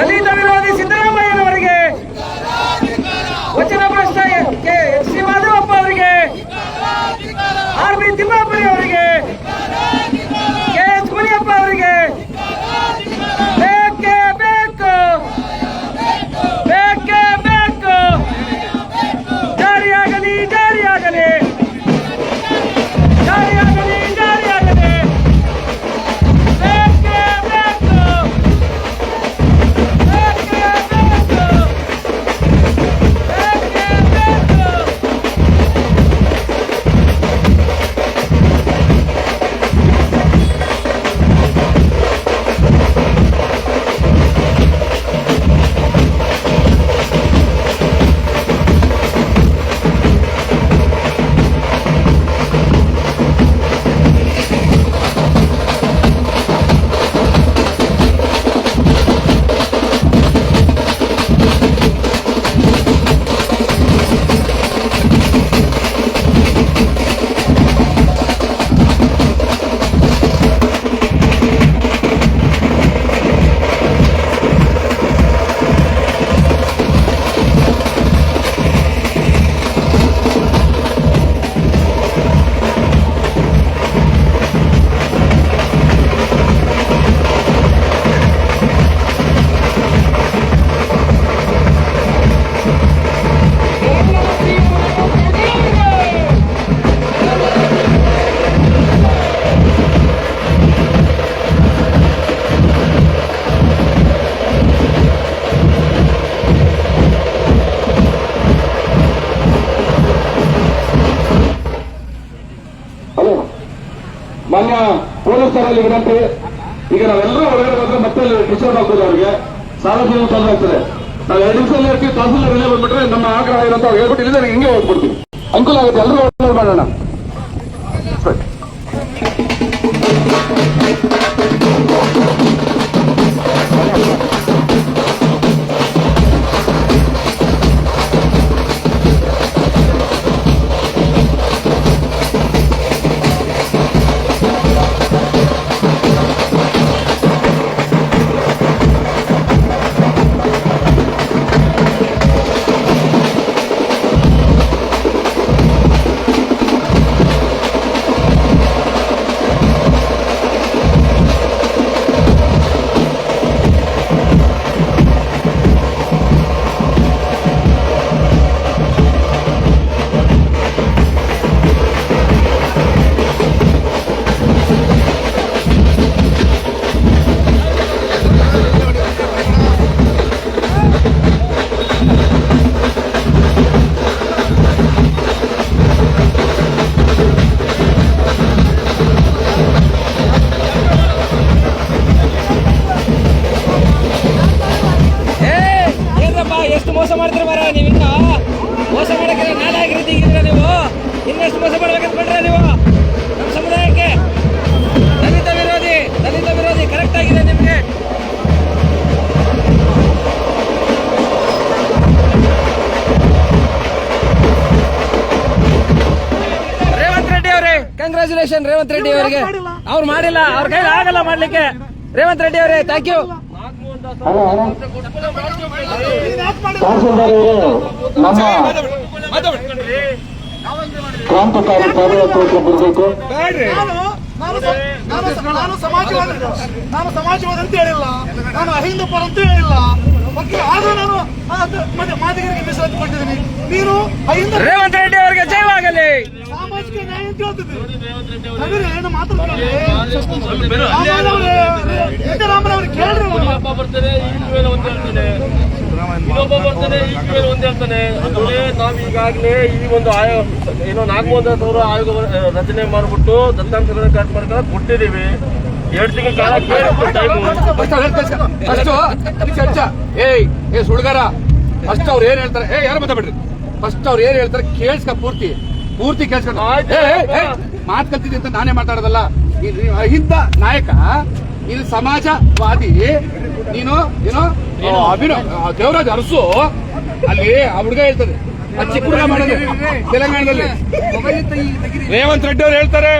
¡Dalita! ಪೊಲೀಸರಲ್ಲಿ ವಿನಂತಿ. ಈಗ ನಾವೆಲ್ಲರೂ ಹೊರಗಡೆ ಬಂದ್ರೆ ಮತ್ತೆ ಡಿಸ್ಟರ್ಬ್ ಆಗ್ತದೆ ಅವರಿಗೆ ಸಾರ್ವಜನಿಕ ತೊಂದರೆ ಆಗ್ತದೆ ನಾವು ಎರಡು ನಿಮಿಷದಲ್ಲಿ ಇರ್ತೀವಿ, ತಹಸೀಲ್ದಾರ್ ಇಲ್ಲೇ ಬಂದ್ಬಿಟ್ರೆ ನಮ್ಮ ಆಗ್ರಹ ಇರೋ ಅವ್ರು ಹೇಳ್ಬಿಟ್ಟು ಇಲ್ಲಿಂದ ಹಿಂಗೆ ಹೋಗ್ಬಿಡ್ತೀವಿ. ಅನುಕೂಲ ಆಗುತ್ತೆ ಎಲ್ಲರೂ ಮಾಡೋಣ. ಅವರೇ ಕಂಗ್ರ್ಯಾಚುಲೇಷನ್ ರೇವಂತ್ ರೆಡ್ಡಿ ಅವರಿಗೆ. ಅವ್ರು ಮಾಡಿಲ್ಲ ಅವ್ರ ಕೈಲಿ ಆಗಲ್ಲ ಮಾಡ್ಲಿಕ್ಕೆ. ರೇವಂತ್ ರೆಡ್ಡಿ ಅವರೇ ಥ್ಯಾಂಕ್ ಯು ಕ್ರಾಂತಿಕಾರಿ ಪಾದಯಾತ್ರೆ ಬರಬೇಕು ನಾನು ಸಮಾಜವಾದಿ ನಾನು ಸಮಾಜವಾದಿ ಅಂತ ಹೇಳಿಲ್ಲ. ನಾನು ಅಹಿಂದ ಪರ ಅಂತ ಹೇಳಿಲ್ಲ. ಆದ್ರೂ ನಾನು ಮಾದಿಗರಿಗೆ ಮೀಸಲಾತಿ ಕೊಟ್ಟಿದ್ದೀನಿ. ನೀನು ಅಹಿಂದ ರೇವಂತ್ ರೆಡ್ಡಿ ಅವರಿಗೆ ಜಯವಾಗಲಿ ಸಾಮಾಜಿಕ ನ್ಯಾಯ ಅಂತ ಹೇಳ್ತಿದ್ದೆ ನಗರ ಏನು ಮಾತಾಡ್ತಾರೆ ಸಿದ್ದರಾಮಯ್ಯ ಕೇಳ್ರಿ ಅವ್ರನ್ನ. ಒಬ್ಬ ಬರ್ತಾನೆ ಈಗಲೂ ಒಂದ್ ಹೇಳ್ತಾನೆ. ಇನ್ನೊಬ್ಬ ಬರ್ತಾನೆ ಈಗಲೂ ಒಂದ್ ಹೇಳ್ತಾನೆ. ಅಂದ್ರೆ ನಾವ್ ಈಗಾಗಲೇ ಈ ಒಂದು ಆಯೋಗ ಏನೋ ನಾಗಮೋಹನ್ ದಾಸ್ ಅವರು ಆಯೋಗ ರಚನೆ ಮಾಡ್ಬಿಟ್ಟು ದತ್ತಾಂಶಗಳ ಕಟ್ ಮಾಡ್ಕೊಂಡು ಕೊಟ್ಟಿದೀವಿ ಎರಡು ತಿಂಗಳ ಕಾಲ ಫಸ್ಟ್ ಚರ್ಚ ಏಯ್ ಏ ಸುಳ್ಗಾರ. ಫಸ್ಟ್ ಅವ್ರು ಏನ್ ಹೇಳ್ತಾರೆ ಏ ಯಾರು ಮಾತಾಡ್ಬಿಡ್ರಿ ಫಸ್ಟ್ ಅವ್ರು ಏನ್ ಹೇಳ್ತಾರೆ ಕೇಳಿಸ್ಕ ಪೂರ್ತಿ. ಪೂರ್ತಿ ಕೇಳಿಸ್ಕೊಂಡು ಮಾತ್ ಕಲ್ತಿದ್ದೆ ಅಂತ ನಾನೇ ಮಾತಾಡೋದಲ್ಲ. ಅಹಿಂದ ನಾಯಕ ಇಲ್ಲಿ ಸಮಾಜವಾದಿ ನೀನು ಏನೋ ಅಭಿನವ್ ದೇವರಾಜ್ ಅರಸು ಅಲ್ಲಿ ಆ ಹುಡುಗ ಹೇಳ್ತಾರೆ ಚಿಕ್ಕ ಹುಡುಗ ತೆಲಂಗಾಣದಲ್ಲಿ. ರೇವಂತ್ ರೆಡ್ಡಿ ಅವ್ರು ಹೇಳ್ತಾರೆ.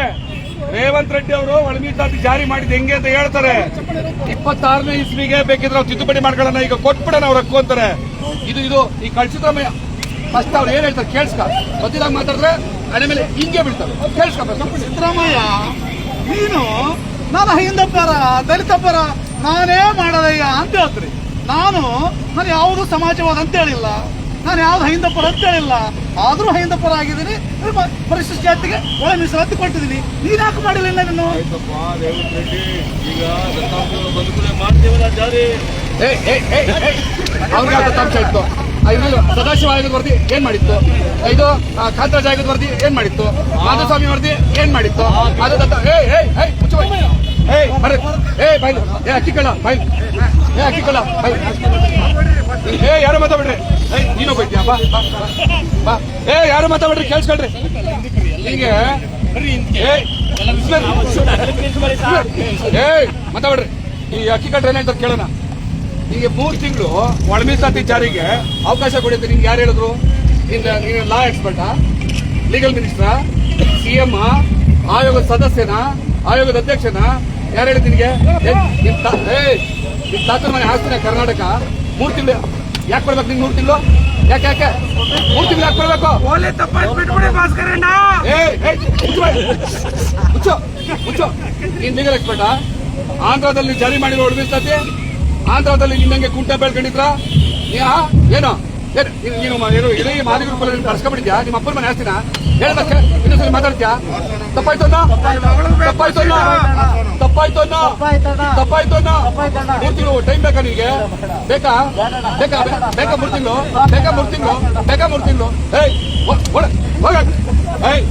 ರೇವಂತ್ ರೆಡ್ಡಿ ಅವರು ಒಳಮೀಸಾತಿ ಜಾರಿ ಮಾಡಿದ್ ಹೆಂಗೆ ಅಂತ ಹೇಳ್ತಾರೆ. ಇಪ್ಪತ್ತಾರನೇ ಇಸ್ವಿಗೆ ಬೇಕಿದ್ರೆ ನಾವು ತಿದ್ದುಪಡಿ ಮಾಡ್ಕೊಳ್ಳೋಣ ಈಗ ಕೊಟ್ಬಿಡೋಣ ಅವ್ರ ಹಕ್ಕು ಅಂತಾರೆ. ಇದು ಇದು ಈ ಕಳ್ಸಿದ್ರಮಯ್ಯ. ಫಸ್ಟ್ ಅವ್ರು ಏನ್ ಹೇಳ್ತಾರೆ ಕೇಳಿಸ್ಕ. ಗೊತ್ತಿದಾಗ ಮಾತಾಡಿದ್ರೆ ಹಣೆ ಮೇಲೆ ಹಿಂಗೆ ಬಿಡ್ತಾರೆ ಕೇಳಿಸ್ಕ first. ಸಿದ್ದರಾಮಯ್ಯ ನೀನು ನಾನು ಹೈಂದಪ್ಪರ ಪರ ದಲಿತ ಪರ ನಾನೇ ಮಾಡದಯ್ಯ ಅಂತ ಹೇಳ್ತೀರಿ. ನಾನು ನಾನು ಯಾವುದು ಸಮಾಜವಾದ ಅಂತ ಹೇಳಿಲ್ಲ. ನಾನು ಯಾವ್ದು ಹೈಂದ ಪರ ಅಂತ ಹೇಳಿಲ್ಲ. ಆದ್ರೂ ಹೈಂದ ಪರ ಆಗಿದ್ದೀನಿ. ಪರಿಶಿಷ್ಟ ಜಾತಿಗೆ ಒಳ ಮೀಸಲಾತಿ ಕೊಟ್ಟಿದ್ದೀನಿ. ನೀನ್ ಯಾಕೆ ಮಾಡಿಲ್ಲ ನಾನು ಈಗ ದತ್ತಾಂಶ ಇತ್ತು. ಸದಾಶಿವ ಆಯೋಗದ ವರದಿ ಏನ್ ಮಾಡಿತ್ತು? ಇದು ಖಾತ್ರಾಜ್ ಆಯೋಗದ ವರದಿ ಏನ್ ಮಾಡಿತ್ತು? ಮಾಧುಸ್ವಾಮಿ ವರದಿ ಏನ್ ಮಾಡಿತ್ತು? ಏಯ್ ಬರ್ರಿ. ಏ ಬಾಯ್. ಏ ಅಕ್ಕಿ ಕಳ್ಳ ಬಾಯ್. ಏ ಯಾರು ಮಾತಾಡ್ರಿ ಏಯ್ ನೀನು ಬೈದ್ಯಾ ಬಾ ಬಾ, ಏ ಯಾರು ಮಾತಾಡ್ರಿ ಕೇಳಿಸ್ಕೊಳ್ರಿ. ಹೀಗೆ. ಏ ಏ ಮಾತಾಡ್ರಿ ಈ ಅಕ್ಕಿ ಕಟ್ರೆ ಏನಾಯ್ತು ಅಂತ ಕೇಳೋಣ. ಈಗ ಮೂರು ತಿಂಗಳು ಒಳಮೀಸಾತಿ ಜಾರಿಗೆ ಅವಕಾಶ ಕೊಡುತ್ತೆ ನಿಮ್ಗೆ ಯಾರು ಹೇಳಿದ್ರು? ನಿನ್ನ ನೀನು ಲಾ ಎಕ್ಸ್ಪರ್ಟಾ ಲೀಗಲ್ ಮಿನ್ಸ ಸಿ ಎಂ ಆಯೋಗದ ಸದಸ್ಯನ? ಆಯೋಗದ ಅಧ್ಯಕ್ಷನ? ಯಾರು ಹೇಳಿದ್ ನಿನಗೆ? ನಿಮ್ ತಾತನ ಮನೆ ಹಾಸ್ತಿನ ಕರ್ನಾಟಕ. ಮೂರು ತಿಂಗಳು ಯಾಕೆ ಕೊಡ್ಬೇಕು ನಿಂಗೆ ಮೂರು ತಿಂಗಳು? ಯಾಕೆ ಯಾಕೆ ಮೂರು ತಿಂಗಳು ಯಾಕೆ ಕೊಡ್ಬೇಕು ಹುಚ್ಚು ಹುಚ್ಚು. ಮುಚ್ಚು ಮುಚ್ಚು ನೀನ್ ಲೀಗಲ್ ಎಕ್ಸ್ಪರ್ಟಾ ಆಂಧ್ರದಲ್ಲಿ ಜಾರಿ ಮಾಡಿರೋ ಒಳಮೀಸಲಾತಿ ಆಂಧ್ರದಲ್ಲಿ ನಿನ್ನಂಗೆ ಕುಂಟೆ ಬೆಳ್ಕೊಂಡಿದ್ರ? ಏನು? ನೀನು- ಇಡೀ ಮಾದಿಗರ ಕುಲ ನೀನು ಕಳ್ಸ್ಕೊಂಡ್ಬಿಟ್ಟಿದ್ಯಾ ನಿಮ್ಮ ಅಪ್ಪನ ಮನೆ ಆಸ್ತಿನ? ಹೇಳ್ದಕ್ಕೆ ಇನ್ನೊಂದ್ಸಲಿ ಮಾತಾಡ್ತೀಯಾ? ತಪ್ಪಾಯ್ತು ಅನ್ನೋ ತಪ್ಪಾಯ್ತು ಅನ್ನೋ ತಪ್ಪಾಯ್ತು ಮೂರು ತಿಂಗಳು ಟೈಮ್ ಬೇಕಾ ನಿನಗೆ? ಬೇಕಾ? ಬೇಕಾ ಬೇಕಾ ಮೂರು ತಿಂಗಳು? ಬೇಕಾ ಮೂರು ತಿಂಗಳು? ಬೇಕಾ ಮೂರು ತಿಂಗಳು? ಏಯ್ ಏಯ್.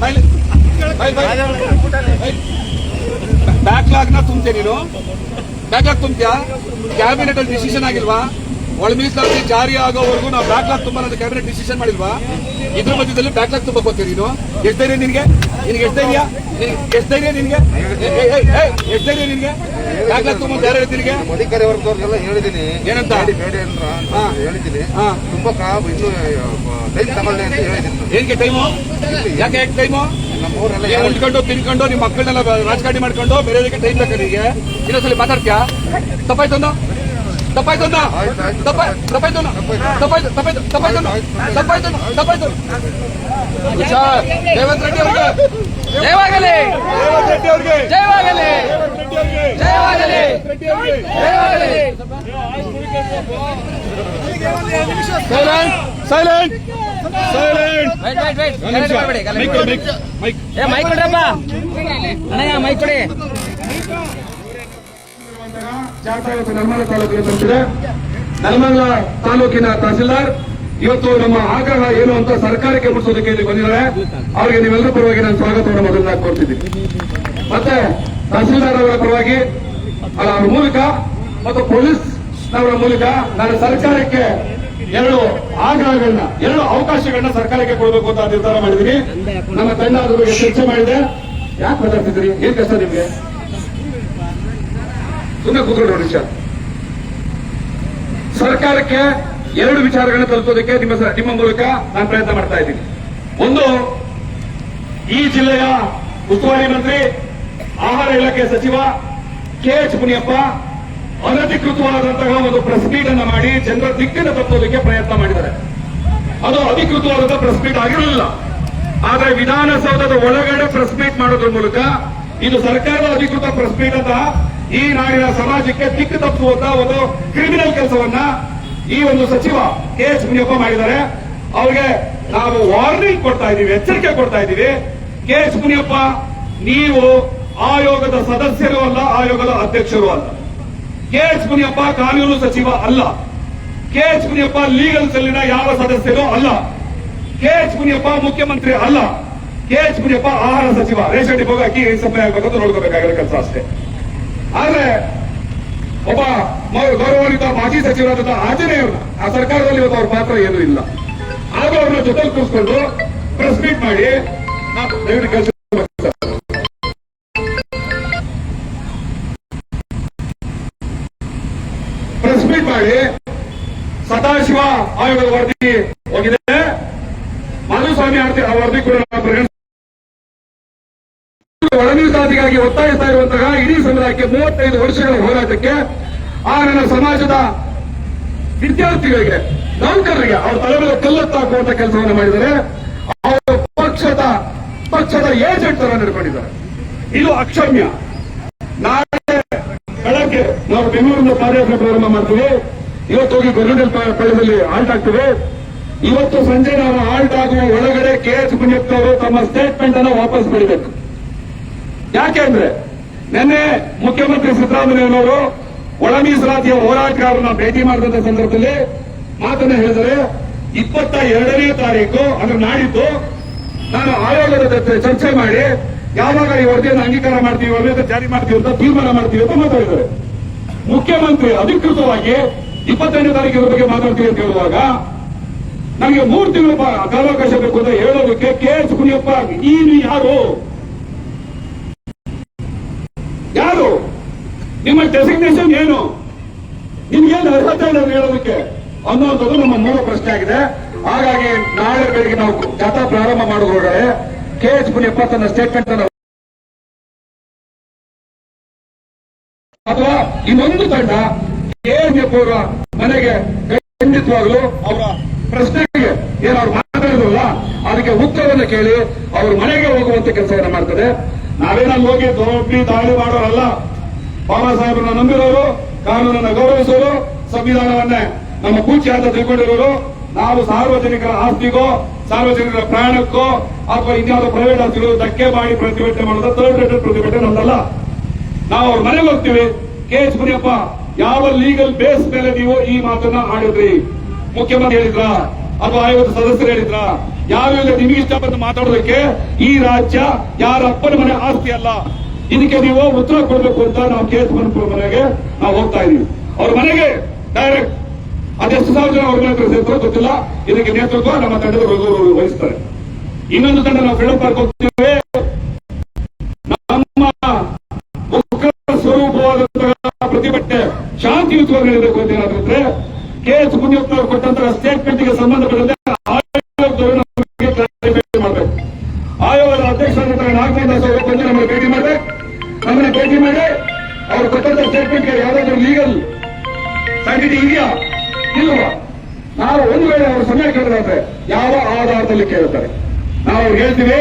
ಬ್ಯಾಕ್ಲಾಗ್ನ ತುಂಬ್ತೀಯ ನೀನು? ಬ್ಯಾಕ್ಲಾಗ್ ತುಂಬ್ತೀಯಾ? ಕ್ಯಾಬಿನೆಟ್ ಅಲ್ಲಿ ಡಿಸಿಷನ್ ಆಗಿಲ್ವಾ? ಒಳ ಮೀಸಲಾತಿ ಜಾರಿ ಆಗೋವರೆಗೂ ನಾವು ಬ್ಯಾಕ್ಲಾಗ್ ತುಂಬ ಕ್ಯಾಬಿನೆಟ್ ಡಿಸಿಷನ್ ಮಾಡಿಲ್ವಾ? ಇದ್ರ ಮಧ್ಯದಲ್ಲಿ ಬ್ಯಾಕ್ಲಾಗ್ ತುಂಬ ಹೋಗ್ತೀವಿ ನೀನು. ಎಷ್ಟು ಧೈರ್ಯ ನಿನ್ಗೆ? ನಿನ್ಗೆ ಎಷ್ಟು ಧೈರ್ಯ? ಎಷ್ಟು ಧೈರ್ಯ ನಿನ್ಗೆ? ಎಷ್ಟು ಧೈರ್ಯ ನಿನ್ಗೆ? ಬ್ಯಾಕ್ಲಾಗ್ ತುಂಬ ಯಾರು ಹೇಳ್ತೀನಿ ಅಧಿಕಾರಿ ವರ್ಗದವ್ರಿಗೆಲ್ಲ ಹೇಳಿದ್ದೀನಿ ಏನಂತ? ಹೇಳಿದ್ದೀನಿ. ತುಂಬಾ ಇನ್ನು ಟೈಮ್ ತಗೊಳ್ಳಿ ಅಂತ ಹೇಳಿದ್ದೀನಿ ಏನಕ್ಕೆ ಟೈಮು ಯಾಕೆ ಯಾಕೆ ಟೈಮು ಉಳ್ಕೊಂಡು ತಿನ್ಕೊಂಡು ನಿಮ್ಮ ಮಕ್ಕಳನ್ನೆಲ್ಲ ರಾಜಕಾರಣಿ ಮಾಡ್ಕೊಂಡು ಬೇರೆ ಟೈಮ್ ಬೇಕಾ ನಿಮಗೆ ಇನ್ನೊಂದ್ಸಲಿ ಮಾತಾಡ್ತೀಯಾ? ತಪ್ಪಾಯ್ತು ಅಂದ ತಪ್ಪಾಯ್ತು ಅಂದ ಆಯ್ತು, ಆಯ್ತು. ತಪ್ಪ- ತಪ್ಪಾಯ್ತು ಅಂದ? ತಪ್ಪಾಯ್ತು. ತಪ್ಪಾಯ್ತು ತಪ್ಪಾಯ್ತು ಅಂದ? ತಪ್ಪಾಯ್ತು. ರೇವಂತ್ ರೆಡ್ಡಿ ಅವ್ರಿಗೆ ಜಯವಾಗಲಿ ರೇವಂತ್ ರೆಡ್ಡಿ ಅವ್ರಿಗೆ. ಜಯವಾಗಲಿ. ಜಯವಾಗಲಿ. ಜಯವಾಗಲಿ. Silent silent silent wait wait wait mic. Mic mic ಏ ಮೈಕ್ ಕೊಡ್ರಪ್ಪ. ಅಣ್ಣಯ್ಯ ಮೈಕ್ ಕೊಡಿ. ತಲುಪಿದೆ ನಲ್ಮಲ ತಾಲೂಕಿನ ತಹಸೀಲ್ದಾರ್. ಇವತ್ತು ನಮ್ಮ ಆಗ್ರಹ ಏನು ಅಂತ ಸರ್ಕಾರಕ್ಕೆ ಮುಟ್ಟಿಸೋದಕ್ಕೆ ಇಲ್ಲಿ ಬಂದಿದ್ದಾರೆ. ಅವರಿಗೆ ನೀವೆಲ್ಲರ ಪರವಾಗಿ ನಾನು ಸ್ವಾಗತವನ್ನು ಮೊದಲನ್ನ ಕೋರ್ತಿದ್ದೀನಿ ಮತ್ತೆ ತಹಸೀಲ್ದಾರ್ ಅವರ ಪರವಾಗಿ ಅವರ ಮೂಲಕ ಮತ್ತು ಪೊಲೀಸ್ ಅವರ ಮೂಲಕ ನಾನು ಸರ್ಕಾರಕ್ಕೆ ಎರಡು ಆಗ್ರಹಗಳನ್ನ, ಎರಡು ಅವಕಾಶಗಳನ್ನ ಸರ್ಕಾರಕ್ಕೆ ಕೊಡಬೇಕು ಅಂತ ನಿರ್ಧಾರ ಮಾಡಿದ್ದೀನಿ. ನಮ್ಮ ತಂಡ ಅದ್ರ ಬಗ್ಗೆ ಚರ್ಚೆ ಮಾಡಿದೆ. ಯಾಕೆ ಮಾತಾಡ್ತಿದ್ದೀರಿ? ಏನ್ ಕಷ್ಟ ನಿಮ್ಗೆ? ಸುಮ್ಮನೆ ನೋಡಿ ನಿಮಿಷ. ಸರ್ಕಾರಕ್ಕೆ ಎರಡು ವಿಚಾರಗಳನ್ನ ತಲುಪೋದಕ್ಕೆ ನಿಮ್ಮ ನಿಮ್ಮ ಮೂಲಕ ನಾನು ಪ್ರಯತ್ನ ಮಾಡ್ತಾ ಇದ್ದೀನಿ. ಒಂದು, ಈ ಜಿಲ್ಲೆಯ ಉಸ್ತುವಾರಿ ಮಂತ್ರಿ, ಆಹಾರ ಇಲಾಖೆ ಸಚಿವ ಕೆ ಎಚ್ ಮುನಿಯಪ್ಪ ಅನಧಿಕೃತವಾದಂತಹ ಒಂದು ಪ್ರೆಸ್ ಮೀಟ್ ಅನ್ನು ಮಾಡಿ ಜನರ ದಿಕ್ಕನ್ನು ತಪ್ಪೋದಕ್ಕೆ ಪ್ರಯತ್ನ ಮಾಡಿದ್ದಾರೆ. ಅದು ಅಧಿಕೃತವಾದಂತಹ ಪ್ರೆಸ್ ಮೀಟ್ ಆಗಿರಲಿಲ್ಲ. ಆದರೆ ವಿಧಾನಸೌಧದ ಒಳಗಡೆ ಪ್ರೆಸ್ ಮೀಟ್ ಮಾಡೋದ್ರ ಮೂಲಕ ಇದು ಸರ್ಕಾರದ ಅಧಿಕೃತ ಪ್ರೆಸ್ ಮೀಟ್ ಅಂತ ಈ ನಾಡಿನ ಸಮಾಜಕ್ಕೆ ದಿಕ್ಕು ತಪ್ಪುವಂತ ಒಂದು ಕ್ರಿಮಿನಲ್ ಕೆಲಸವನ್ನ ಈ ಒಂದು ಸಚಿವ ಕೆ ಎಸ್ ಮುನಿಯಪ್ಪ ಮಾಡಿದ್ದಾರೆ. ಅವ್ರಿಗೆ ನಾವು ವಾರ್ನಿಂಗ್ ಕೊಡ್ತಾ ಇದ್ದೀವಿ, ಎಚ್ಚರಿಕೆ ಕೊಡ್ತಾ ಇದ್ದೀವಿ. ಕೆ ಎಸ್ ಮುನಿಯಪ್ಪ, ನೀವು ಆಯೋಗದ ಸದಸ್ಯರು ಅಲ್ಲ, ಆಯೋಗದ ಅಧ್ಯಕ್ಷರು ಅಲ್ಲ. ಕೆ ಎಚ್ ಮುನಿಯಪ್ಪ ಕಾನೂನು ಸಚಿವ ಅಲ್ಲ. ಕೆ ಎಚ್ ಮುನಿಯಪ್ಪ ಲೀಗಲ್ ಸೆಲ್ಲಿನ ಯಾವ ಸದಸ್ಯರು ಅಲ್ಲ. ಕೆ ಎಚ್ ಮುನಿಯಪ್ಪ ಮುಖ್ಯಮಂತ್ರಿ ಅಲ್ಲ. ಕೆ ಎಚ್ ಮುನಿಯಪ್ಪ ಆಹಾರ ಸಚಿವ. ರೇಷನ್ ಡಿಪೋಗೆ ಅಕ್ಕಿ ಸಪ್ಲೈ ಆಗಬೇಕಂತ ನೋಡ್ಕೋಬೇಕಾಗಿರೋ ಕೆಲಸ ಅಷ್ಟೇ. ಆದ್ರೆ ಒಬ್ಬ ಗೌರವಾನ್ವಿತ ಮಾಜಿ ಸಚಿವರಾದಂತಹ ಆಂಜನೇಯವ್ರನ್ನ ಆ ಸರ್ಕಾರದಲ್ಲಿ ಇವತ್ತು ಅವ್ರ ಪಾತ್ರ ಏನೂ ಇಲ್ಲ. ಆಗ ಅವ್ರನ್ನ ಜೊತೆಲಿ ಕೂರಿಸ್ಕೊಂಡು ಪ್ರೆಸ್ ಮೀಟ್ ಮಾಡಿ ನಾವು ದಯವಿಟ್ಟು ಕೆಲಸ ಪ್ರೆಸ್ ಮೀಟ್ ಮಾಡಿ ಸದಾಶಿವ ಆಯೋಗದ ವರದಿ ಹೋಗಿದೆ. ಮಾಧುಸ್ವಾಮಿ ಆರ್ತಿ ಆ ವರದಿ ಕೂಡ ಪರಿಗಣಿಸ್ತೀವಿ. ಒಳಮೀಸಲಾತಿಗಾಗಿ ಒತ್ತಾಯಿಸ್ತಾ ಇರುವಂತಹ ಇಡೀ ಸಮುದಾಯಕ್ಕೆ ಮೂವತ್ತೈದು ವರ್ಷಗಳ ಹೋರಾಟಕ್ಕೆ ಆ ನನ್ನ ಸಮಾಜದ ವಿದ್ಯಾರ್ಥಿಗಳಿಗೆ, ನೌಕರರಿಗೆ ಅವ್ರ ತಲೆಗಳ ಕಲ್ಲತ್ತಾಕುವಂತ ಕೆಲಸವನ್ನು ಮಾಡಿದರೆ ಅವರು ಪಕ್ಷದ ಪಕ್ಷದ ಏಜೆಂಟ್ ತರ ನಡ್ಕೊಂಡಿದ್ದಾರೆ. ಇದು ಅಕ್ಷಮ್ಯ. ನಾಳೆ ಬೆಳಗ್ಗೆ ನಾವು ಬೆಂಗಳೂರಿನ ಪಾದಯಾತ್ರೆ ಪ್ರಾರಂಭ ಮಾಡ್ತೀವಿ. ಇವತ್ತು ಹೋಗಿ ಹಾಲ್ಟ್ ಪಳ್ಳದಲ್ಲಿ ಆಲ್ಟ್ ಆಗ್ತೀವಿ ಇವತ್ತು ಸಂಜೆ ನಾವು ಆಲ್ಟ್ ಆಗುವ ಒಳಗಡೆ ಕೆ ಎಚ್ ಅವರು ತಮ್ಮ ಸ್ಟೇಟ್ಮೆಂಟ್ ಅನ್ನು ವಾಪಸ್ ಪಡಿಬೇಕು. ಯಾಕೆ ಅಂದ್ರೆ ನಿನ್ನೆ ಮುಖ್ಯಮಂತ್ರಿ ಸಿದ್ದರಾಮಯ್ಯನವರು ಒಳ ಮೀಸಲಾತಿಯ ಹೋರಾಟಗಾರರನ್ನ ಭೇಟಿ ಮಾಡಿದಂತ ಸಂದರ್ಭದಲ್ಲಿ ಮಾತನ್ನ ಹೇಳಿದರೆ, ಇಪ್ಪತ್ತ ಎರಡನೇ ತಾರೀಕು ಅಂದ್ರೆ ನಾಡಿದ್ದು ನಾನು ಆಯೋಗದ ಜೊತೆ ಚರ್ಚೆ ಮಾಡಿ ಯಾವಾಗ ಈ ವರದಿಯನ್ನು ಅಂಗೀಕಾರ ಮಾಡ್ತೀವಿ ವರದಿಯನ್ನು ಜಾರಿ ಮಾಡ್ತೀವಿ ಅಂತ ತೀರ್ಮಾನ ಮಾಡ್ತೀವಿ ಅಂತ ಮಾತಾಡಿದ್ದಾರೆ. ಮುಖ್ಯಮಂತ್ರಿ ಅಧಿಕೃತವಾಗಿ ಇಪ್ಪತ್ತೆಂಟು ತಾರೀಕು ಇದ್ರ ಬಗ್ಗೆ ಮಾತಾಡ್ತೀವಿ ಅಂತ ಹೇಳುವಾಗ ನಮಗೆ ಮೂರು ತಿಂಗಳು ಕಾಲಾವಕಾಶ ಬೇಕು ಅಂತ ಹೇಳೋದಕ್ಕೆ ಕೆ ಎಸ್ ಕುಣಿಯಪ್ಪ, ನೀನು ಯಾರು? ಯಾರು? ನಿಮ್ಮ ಡೆಸಿಗ್ನೇಷನ್ ಏನು? ನಿಮ್ಗೇನು ಅರ್ಹತೆ ಇಲ್ಲ ಹೇಳೋದಕ್ಕೆ? ಅನ್ನುವಂಥದ್ದು ನಮ್ಮ ಮೂಲ ಪ್ರಶ್ನೆ ಆಗಿದೆ. ಹಾಗಾಗಿ ನಾಳೆ ಬೆಳಿಗ್ಗೆ ನಾವು ಜಾಥಾ ಪ್ರಾರಂಭ ಮಾಡೋದ್ರೊಳಗಡೆ ಕೆ ಎಚ್ ಮುನಿಯಪ್ಪ ತನ್ನ ಸ್ಟೇಟ್ಮೆಂಟ್ ಅನ್ನು ಅಥವಾ ಇನ್ನೊಂದು ತಂಡ ಕೆ ಎಚ್ ಮನೆಗೆ ಖಂಡಿತವಾಗಲು ಅವರ ಪ್ರಶ್ನೆಗೆ ಏನಾದ್ರು ಮಾತಾಡಿದ್ರಲ್ಲ, ಅದಕ್ಕೆ ಉತ್ತರವನ್ನು ಕೇಳಿ, ಅವ್ರ ಮನೆಗೆ ಹೋಗುವಂತ ಕೆಲಸವನ್ನು ಮಾಡ್ತದೆ ನಾವೇನಲ್ಲಿ ಹೋಗಿ ದೊಡ್ಡ ದಾಳಿ ಮಾಡೋರಲ್ಲ. ಬಾಬಾ ಸಾಹೇಬರನ್ನ ನಂಬಿರೋರು, ಕಾನೂನನ್ನ ಗೌರವಿಸೋರು, ಸಂವಿಧಾನವನ್ನೇ ನಮ್ಮ ಪೂಜ್ಯ ಅಂತ ತಿಳ್ಕೊಂಡಿರೋರು. ನಾವು ಸಾರ್ವಜನಿಕರ ಆಸ್ತಿಗೋ, ಸಾರ್ವಜನಿಕರ ಪ್ರಾಣಕ್ಕೋ, ಅಥವಾ ಇನ್ಯಾವುದೋ ಪ್ರೈವೇಟ್ ಆಸ್ತಿಗಳು ಧಕ್ಕೆ ಮಾಡಿ ಪ್ರತಿಭಟನೆ ಮಾಡೋದು ಥರ್ಡ್ ರೇಟೆಡ್ ಪ್ರತಿಭಟನೆ ನಮ್ದಲ್ಲ ನಾವು ಅವ್ರ ಮನೆಗೆ ಹೋಗ್ತೀವಿ. ಕೆ ಎಚ್ ಮುನಿಯಪ್ಪ, ಯಾವ ಲೀಗಲ್ ಬೇಸ್ ಮೇಲೆ ನೀವು ಈ ಮಾತನ್ನ ಆಡಿದ್ರಿ? ಮುಖ್ಯಮಂತ್ರಿ ಹೇಳಿದ್ರ? ಅಥವಾ ಐವತ್ತು ಸದಸ್ಯರು ಹೇಳಿದ್ರ? ಇಲ್ಲ ನಿಮಗೆ ಇಷ್ಟ ಬಂದು ಮಾತಾಡೋದಕ್ಕೆ ಈ ರಾಜ್ಯ ಯಾರ ಅಪ್ಪನ ಮನೆ ಆಸ್ತಿ ಅಲ್ಲ. ಇದಕ್ಕೆ ನೀವು ಉತ್ತರ ಕೊಡಬೇಕು ಅಂತ ನಾವು ಕೇಸ್ ಮನೆಗೆ ನಾವು ಹೋಗ್ತಾ ಇದೀವಿ. ಅವ್ರ ಮನೆಗೆ ಡೈರೆಕ್ಟ್ ಅದೆಷ್ಟು ಸಾವಿರ ಜನ ಅವ್ರ ಸೇರ್ತಾರೋ ಗೊತ್ತಿಲ್ಲ. ಇದಕ್ಕೆ ನೇತೃತ್ವ ನಮ್ಮ ತಂಡದ ವಹಿಸ್ತಾರೆ. ಇನ್ನೊಂದು ತಂಡ ನಾವು ಫ್ರೀಡಮ್ ಪಾರ್ಕ್ ಹೋಗ್ತೀವಿ. ನಮ್ಮ ಸ್ವರೂಪವಾದಂತಹ ಪ್ರತಿಭಟನೆ ಶಾಂತಿಯುತವಾಗಿ ನಡೆಯಬೇಕು ಅಂತ ಒಂದು ವೇಳೆ ಅವರು ಸಮಯ ಕೇಳಿದ್ರೆ ಯಾವ ಆಧಾರದಲ್ಲಿ ಕೇಳುತ್ತಾರೆ? ನಾವು ಹೇಳ್ತೀವಿ,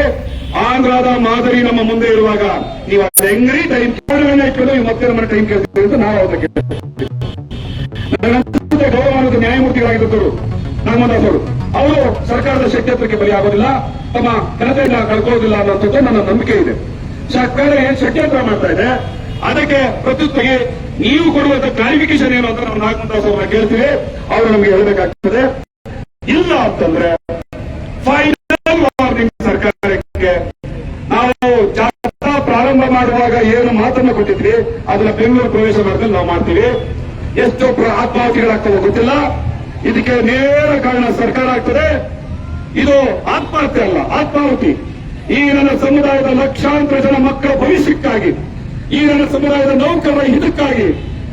ಆಂಧ್ರದ ಮಾದರಿ ನಮ್ಮ ಮುಂದೆ ಇರುವಾಗ ನೀವು ಹೆಂಗ್ರಿ? ಟೈಮ್ ಇಟ್ಕೊಂಡು ನೀವು ಮತ್ತೆ ನಮ್ಮ ಟೈಮ್ ಕೇಳ್ತೀವಿ ಅಂತ ನಾವು ಅವ್ರನ್ನ ಕೇಳ್ತೀವಿ. ಗೌರವಾನ್ವಿತ ನ್ಯಾಯಮೂರ್ತಿಗಳಾಗಿದ್ದರು ನಾಗಮದಾಸ್ ಅವರು ಅವರು ಸರ್ಕಾರದ ಷಡ್ಯಂತ್ರಕ್ಕೆ ಬಲಿಯಾಗೋದಿಲ್ಲ, ತಮ್ಮ ಘನತೆಯನ್ನ ಕಳ್ಕೊಳ್ಳೋದಿಲ್ಲ ಅನ್ನೋಂಥದ್ದು ನನ್ನ ನಂಬಿಕೆ ಇದೆ. ಸರ್ಕಾರ ಏನ್ ಷಡ್ಯಂತ್ರ ಮಾಡ್ತಾ ಇದೆ. ಅದಕ್ಕೆ ಪ್ರತ್ಯುತ್ತಗೆ ನೀವು ಕೊಡುವಂತ ಕ್ಲಾರಿಫಿಕೇಶನ್ ಏನು ಅಂತ ನಾವು ನಾಗಮದಾಸ್ ಅವ್ರನ್ನ ಕೇಳ್ತೀವಿ. ಅವರು ನಮಗೆ ಹೇಳಬೇಕಾಗ್ತದೆ. ಇಲ್ಲ ಅಂತಂದ್ರೆ ಫೈನಲ್ ವಾರ್ನಿಂಗ್ ಸರ್ಕಾರಕ್ಕೆ ನಾವು ಜಾಥಾ ಪ್ರಾರಂಭ ಮಾಡುವಾಗ ಏನು ಮಾತನ್ನ ಕೊಟ್ಟಿದ್ವಿ, ಅದನ್ನ ಬೆಂಗಳೂರು ಪ್ರವೇಶ ಮಾಡಿದ್ರೆ ನಾವು ಮಾಡ್ತೀವಿ. ಎಷ್ಟು ಆತ್ಮಹತ್ಯೆಗಳಾಗ್ತವೋ ಗೊತ್ತಿಲ್ಲ. ಇದಕ್ಕೆ ನೇರ ಕಾರಣ ಸರ್ಕಾರ ಆಗ್ತದೆ. ಇದು ಆತ್ಮಹತ್ಯೆ ಅಲ್ಲ, ಆತ್ಮಾಹುತಿ. ಈ ನನ್ನ ಸಮುದಾಯದ ಲಕ್ಷಾಂತರ ಜನ ಮಕ್ಕಳ ಭವಿಷ್ಯಕ್ಕಾಗಿ ಈ ನನ್ನ ಸಮುದಾಯದ ನೌಕರರ ಹಿತಕ್ಕಾಗಿ,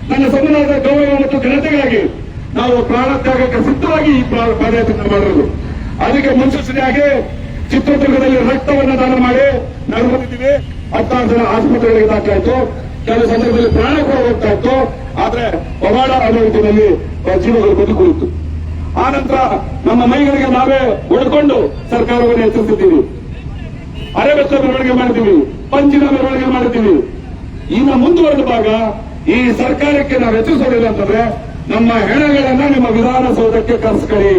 ನನ್ನ ಸಮುದಾಯದ ಗೌರವ ಮತ್ತು ಘನತೆಗಾಗಿ ನಾವು ಪ್ರಾಣತ್ಯಾಗಕ್ಕೆ ಸಿದ್ಧವಾಗಿ ಈ ಪಾದಯಾತ್ರೆ ಮಾಡಿರೋದು. ಅದಕ್ಕೆ ಮುನ್ಸೂಚನೆಯಾಗಿ ಚಿತ್ರದುರ್ಗದಲ್ಲಿ ರಕ್ತವನ್ನು ದಾನ ಮಾಡಿ ನಡೆದಿದ್ದೀವಿ ಹತ್ತಾರು ಜನ ಆಸ್ಪತ್ರೆಗಳಿಗೆ ದಾಖಲಾಯಿತು. ಕೆಲವು ಸಂದರ್ಭದಲ್ಲಿ ಪ್ರಾಣ ಕೂಡ ಹೋಗ್ತಾ ಇತ್ತು. ಆದ್ರೆ ಪವಾಡ ಅನಾಹುತದಲ್ಲಿ ಜೀವಗಳು ಬದುಕುಳಿತು. ಆ ನಂತರ ನಮ್ಮ ಮೈಗಳಿಗೆ ನಾವೇ ಉಳ್ಕೊಂಡು ಸರ್ಕಾರವನ್ನು ಎಚ್ಚರಿಸಿದ್ದೀವಿ. ಅರೆಬೆತ್ತ ಮೆರವಣಿಗೆ ಮಾಡಿದ್ದೀವಿ. ಪಂಚಿನ ಮೆರವಣಿಗೆ ಮಾಡಿದ್ದೀವಿ. ಇನ್ನು ಮುಂದುವರೆದಾಗ ಈ ಸರ್ಕಾರಕ್ಕೆ ನಾವು ಹೆಚ್ಚಿಸೋದಿಲ್ಲ ಅಂತಂದ್ರೆ ನಮ್ಮ ಹೆಣಗಳನ್ನ ನಿಮ್ಮ ವಿಧಾನಸೌಧಕ್ಕೆ ಕರೆಸ್ಕೊಳ್ಳಿ.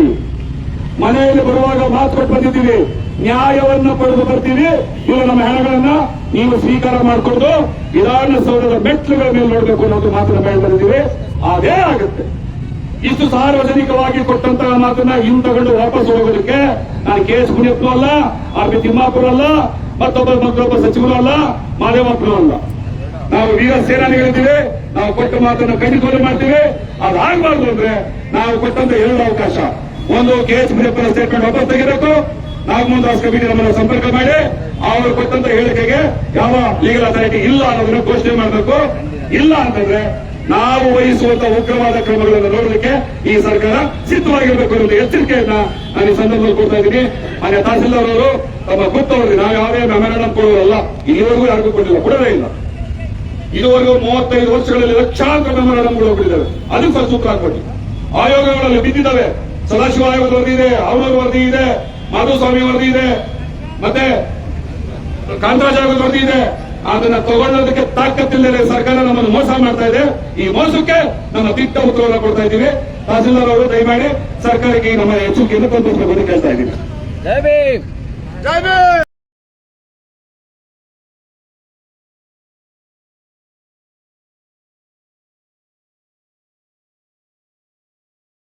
ಮನೆಯಲ್ಲಿ ಬರುವಾಗ ಮಾತು ಕೊಟ್ಟು ಬಂದಿದ್ದೀವಿ. ನ್ಯಾಯವನ್ನು ಪಡೆದು ಬರ್ತೀವಿ. ಇವು ನಮ್ಮ ಹೆಣಗಳನ್ನ ನೀವು ಸ್ವೀಕಾರ ಮಾಡಿಕೊಂಡು ವಿಧಾನಸೌಧದ ಮೆಟ್ಲುಗಳ ಮೇಲೆ ನೋಡಬೇಕು ಅನ್ನೋದು ಮಾತ್ರ ಮೇಲೆ ಬಂದಿದ್ದೀವಿ ಅದೇ ಆಗುತ್ತೆ. ಇಷ್ಟು ಸಾರ್ವಜನಿಕವಾಗಿ ಕೊಟ್ಟಂತಹ ಮಾತನ್ನ ಹಿಂತಗೊಂಡು ವಾಪಸ್ ಹೋಗೋದಕ್ಕೆ ನಾನು ಕೆ ಎಸ್ ಮುನಿಯಪ್ಪನೂ ಅಲ್ಲ, ಆರ್ ಬಿ ತಿಮ್ಮಾಪುರ ಅಲ್ಲ, ಮತ್ತೊಬ್ಬ ಮತ್ತೊಬ್ಬ ಸಚಿವರು ಅಲ್ಲ, ಮಾದೇವಪ್ಪನೂ ಅಲ್ಲ. ನಾವು ವೀರ ಸೇನಾನಿಗಳಿದ್ದೀವಿ ನಾವು ಕೊಟ್ಟ ಮಾತನ್ನು ಖಂಡಿತವಾಗಿ ಮಾಡ್ತೀವಿ. ಅದಾಗಬಾರ್ದು ಅಂದ್ರೆ ನಾವು ಕೊಟ್ಟಂತ ಎರಡು ಅವಕಾಶ. ಒಂದು ಕೆ ಎಸ್ ಮುನಿಯಪ್ಪನ ಸ್ಟೇಟ್ಮೆಂಟ್ ವಾಪಸ್ ತೆಗಿಬೇಕು ನಾಗಮೋಹನ್ ಕಮಿಟಿ ನಮ್ಮನ್ನು ಸಂಪರ್ಕ ಮಾಡಿ, ಅವರು ಕೊಟ್ಟಂತ ಹೇಳಿಕೆಗೆ ಯಾವ ಲೀಗಲ್ ಅಥಾರಿಟಿ ಇಲ್ಲ ಅನ್ನೋದನ್ನ ಘೋಷಣೆ ಮಾಡಬೇಕು. ಇಲ್ಲ ಅಂತಂದ್ರೆ ನಾವು ವಹಿಸುವಂತ ಉಗ್ರವಾದ ಕ್ರಮಗಳನ್ನು ನೋಡಲಿಕ್ಕೆ ಈ ಸರ್ಕಾರ ಸಿದ್ಧವಾಗಿರಬೇಕು ಅನ್ನೋ ಎಚ್ಚರಿಕೆಯನ್ನ ನಾನು ಈ ಸಂದರ್ಭದಲ್ಲಿ ಕೊಡ್ತಾ ಇದ್ದೀನಿ. ಮಾನ್ಯ ತಹಸೀಲ್ದಾರ್ ಅವರು, ತಮ್ಮ ಗೊತ್ತವರಿಗೆ ನಾವು ಯಾವುದೇ ಮೆಮೊರಾಂಡಮ್ ಕೊಡುವುದಲ್ಲ ಇಲ್ಲಿವರೆಗೂ ಯಾರಿಗೂ ಕೊಟ್ಟಿಲ್ಲ, ಕೊಡಲೇ ಇಲ್ಲ. ಇದುವರೆಗೂ ಮೂವತ್ತೈದು ವರ್ಷಗಳಲ್ಲಿ ಲಕ್ಷಾಂತರ ಮೆಮೊರಾಂಡಮ್ಗಳು ಹೋಗಿದ್ದಾವೆ ಅದು ಸಹ ಸೂತ್ರ ಹಾಕೊಡಿ ಆಯೋಗಗಳಲ್ಲಿ ಬಿದ್ದಿದ್ದಾವೆ. ಸದಾಶಿವ ಆಯೋಗದ ವರದಿ ಇದೆ ಅವರ ವರದಿ ಇದೆ ಮಾಧುಸ್ವಾಮಿ ವರದಿ ಇದೆ ಮತ್ತೆ ಕಾಂತರಾಜ್ ಆಯೋಗದ ವರದಿ ಇದೆ. ಅದನ್ನ ತಗೊಳ್ಳೋದಕ್ಕೆ ತಾಕತ್ತಿಲ್ಲದೆ ಸರ್ಕಾರ ನಮ್ಮನ್ನು ಮೋಸ ಮಾಡ್ತಾ ಇದೆ. ಈ ಮೋಸಕ್ಕೆ ನಮ್ಮ ತಿಟ್ಟ ಉತ್ತರವನ್ನು ಕೊಡ್ತಾ ಇದ್ದೀವಿ. ತಹಸೀಲ್ದಾರ್ ಅವರು ದಯಮಾಡಿ ಸರ್ಕಾರಕ್ಕೆ ನಮ್ಮ ಎಚ್ಚರಿಕೆಯನ್ನು ತಂದು ಕೇಳ್ತಾ ಇದ್ದೀವಿ.